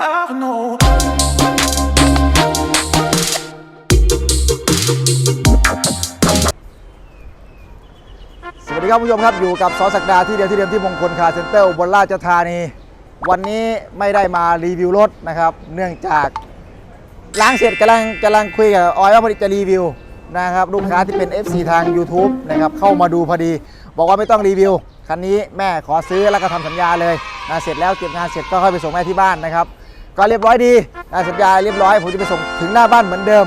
Arnaud. สวัสดีครับผู้ชมครับอยู่กับซอสักดาที่เดียวที่เดิมที่มงคลคาร์เซ็นเตอร์บนราชธานี วันนี้ไม่ได้มารีวิวรถนะครับ เนื่องจากล้างเสร็จกำลังกำลังคุยกับออยว่าพอดีจะรีวิวนะครับลูกค้าที่เป็น FC ทาง YouTube นะครับเข้ามาดูพอดี บอกว่าไม่ต้องรีวิว คันนี้แม่ขอซื้อแล้วก็ทำสัญญาเลยนะเสร็จแล้วเก็บงานเสร็จก็ค่อยไปส่งแม่ที่บ้านนะครับ ก็เรียบร้อยดีนะสัญญาเรียบร้อย ผมจะไปส่งถึงหน้าบ้านเหมือนเดิม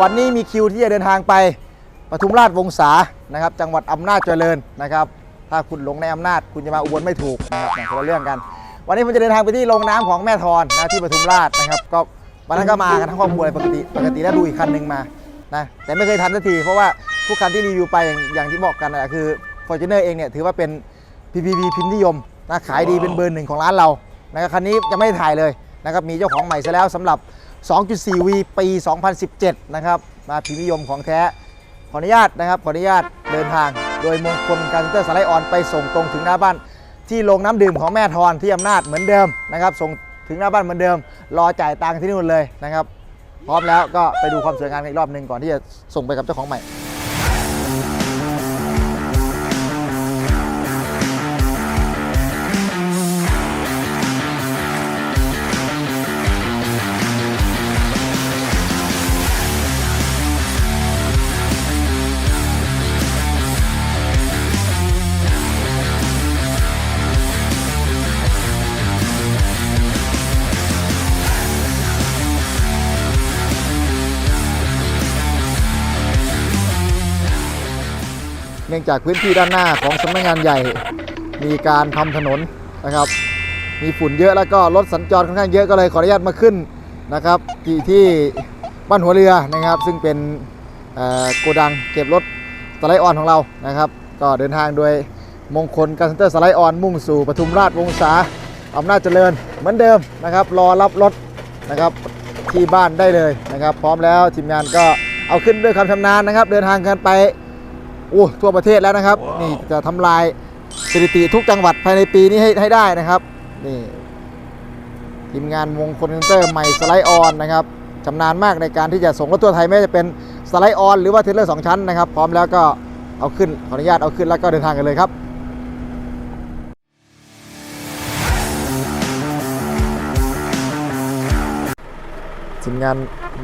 วันนี้มีคิวที่จะเดินทางไปปทุมราชวงศานะครับ จังหวัดอำนาจเจริญนะครับ ถ้าคุณหลงในอำนาจ คุณจะมาอุบลไม่ถูกนะครับอย่างคนละเรื่องกัน วันนี้ผมจะเดินทางไปที่โรงน้ำของแม่ทอนนะที่ปทุมราชนะครับ ก็วันนั้นก็มากันทั้งครอบครัวเลยปกติปกติแล้วดูอีกคันหนึ่งมานะแต่ไม่เคยทันสักทีเพราะว่าทุกคันที่รีวิวไปอย่างอย่างที่บอกกันนะคือ Fortuner เองเนี่ยถือว่าเป็น PPV พิมพ์นิยมนะขายดีเป็นเบอร์หนึ่งของร้านเรานะครับคันนี้จะไม่ได้ถ่ายเลย นะครับมีเจ้าของใหม่ซะแล้วสำหรับ 2.4V ปี 2017 นะครับมาพิมพ์นิยมของแท้ ขออนุญาตนะครับ ขออนุญาตเดินทาง โดยมงคลการเซ็นเตอร์สไลด์ออนไปส่งตรงถึงหน้าบ้าน ที่โรงน้ำดื่มของแม่ทอนที่อำนาจเหมือนเดิมนะครับ ส่งถึงหน้าบ้านเหมือนเดิม รอจ่ายตังค์ที่นู่นเลยนะครับ พร้อมแล้วก็ไปดูความสวยงามอีกรอบหนึ่งก่อนที่จะส่งไปกับเจ้าของใหม่ นื่องจากพื้นที่ด้านหน้าของสำนักงานใหญ่ มีการทำถนนนะครับ มีฝุ่นเยอะแล้วก็รถสัญจรค่อนข้างเยอะก็เลยขออนุญาตมาขึ้นนะครับที่ที่บ้านหัวเรือนะครับ ซึ่งเป็นโกดังเก็บรถสไลด์ออนของเรานะครับ ก็เดินทางโดยมงคลการเซ็นเตอร์สไลด์ออนมุ่งสู่ปทุมราชวงศาอำนาจเจริญเหมือนเดิมนะครับ รอรับรถนะครับที่บ้านได้เลยนะครับ พร้อมแล้วทีมงานก็เอาขึ้นด้วยความชำนาญนะครับ เดินทางกันไป อ้ทั่วประเทศแล้วนะครับนี่จะทำลายสถิติทุกจังหวัดภายในปีนี้ให้ให้ได้นะครับนี่ทีมงานวงคอนเทนเตอร์ใหม่สไลด์ออนนะครับชำนาญมากในการที่จะส่งรถตัวไทยไม่ว่าจะเป็นสไลด์ออนหรือว่าเทรลเลอร์สองชั้นนะครับ พร้อมแล้วก็เอาขึ้นขออนุญาตเอาขึ้นแล้วก็เดินทางกันเลยครับทีมงาน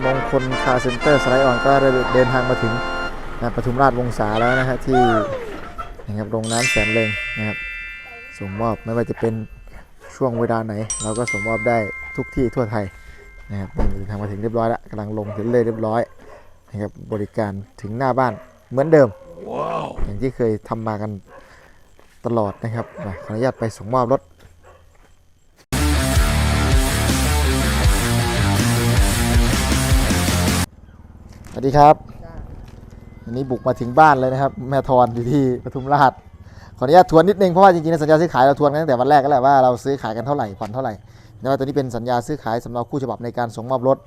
มงคลคาร์เซ็นเตอร์สไลด์ออนก็ได้เดินทางมาถึง นะปทุมราชวงศาแล้วนะฮะที่นะครับโรงน้ำแสนเลงนะครับส่งมอบไม่ว่าจะเป็นช่วงเวลาไหน เราก็ส่งมอบได้ทุกที่ทั่วไทยนะครับนี่เดินทางมาถึงเรียบร้อยแล้วกำลังลงถึงเลยเรียบร้อยนะครับบริการถึงหน้าบ้านเหมือนเดิม อย่างที่เคยทำมากันตลอดนะครับมาขออนุญาตไปส่งมอบรถสวัสดีครับันนี้บุกมาถึงบ้านเลยนะครับ แม่ทอนอยู่ที่ปทุมราชขออนุญาตทวนนิดนึงเพราะว่าจริงๆในสัญญาซื้อขายเราทวนกันตั้งแต่วันแรกก็แหละว่าเราซื้อขายกันเท่าไหร่ผ่อนเท่าไหร่แต่ว่าตัวนี้เป็นสัญญาซื้อขายสำหรับคู่ฉบับในการส่งมอบรถ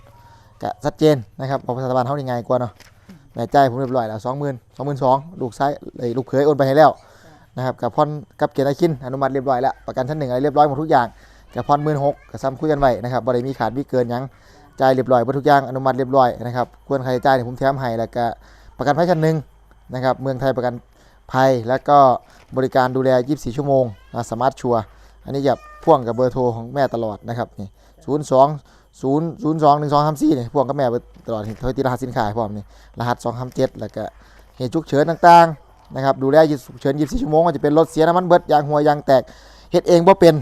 กะชัดเจนนะครับเพราะรัฐบาลเท่ายังไงกว่าเนาะแม่ใจผมเรียบร้อยแล้วสองหมื่นสองหมื่นสองลูกซ้ายเอ้ยลูกเขยโอนไปให้แล้วนะครับกับพรกับเกียรติอาคินอนุมัติเรียบร้อยแล้วประกันชั้นหนึ่งอะไรเรียบร้อยหมดทุกอย่างกับพรหมื่นหกกับซ้ำคุยกันไว้นะครับบริมีขาดมีเกินยังจ่ายเรียบร้อยหมดทุกอย่างอนุมัติเรียบร้อยนะครับควรใครจ่ายเนี่ยผมแถมให้แล้วก็ ประกันภัยชั้นหนึ่งนะครับเมืองไทยประกันภัย แล้วก็บริการดูแล 24 ชั่วโมงนะสมาร์ทชัวอันนี้จะพ่วงกับเบอร์โทรของแม่ตลอดนะครับนี่0 2 0 0 2 1 2 3 4นี่พ่วงกับแม่ตลอดเฮ้ยตีรหัสสินค้าพร้อมนี่รหัส2 5 7แล้วก็เหตุฉุกเฉินต่างๆนะครับดูแลฉุกเฉิน 24 ชั่วโมงก็จะเป็นรถเสียน้ำมันเบิดยางหัวยางแตกเฮ็ดเองบ่เป็น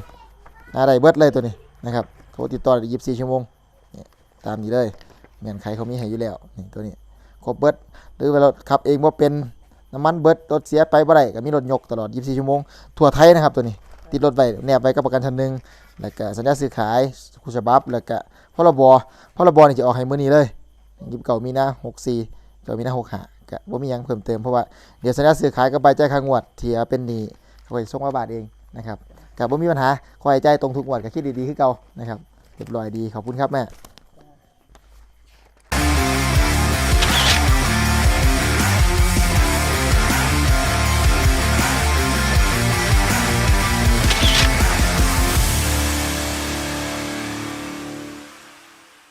อะไรเบิดเลยตัวนี้นะครับโทรติดต่อได้24 ชั่วโมงนี่ตามนี้เลยเงื่อนไขเขามีให้อยู่แล้วนี่ตัวนี้ ครบเบิดหรือว่าราขับเองบ่าเป็นน้ำมันเบิดรถเสียไปบ่ได้ก็มีรถยกตลอด 24 ชั่วโมง ทั่วไทยนะครับตัวนี้ ติดรถไว้แนบไว้กับประกันชั้นหนึ่งแล้วก็สัญญาซื้อขายคู่ฉบับแล้วก็พรบพรบนี่จะออกให้มื้อนี้เลยยิบเก่ามีนา64เก่ามีนา65ก็บ่มีหยังเพิ่มเติมเพราะว่าเดี๋ยวสัญญาซื้อขายก็ใบจ่ายค่างวดที่เอาเป็นหนี้เขาไปส่งมาบาทเองนะครับก็บ่มีปัญหาคอยจ่ายตรงทุกงวดก็คิดดีๆคือเก่านะครับเรียบร้อยดีขอบคุณครับแม่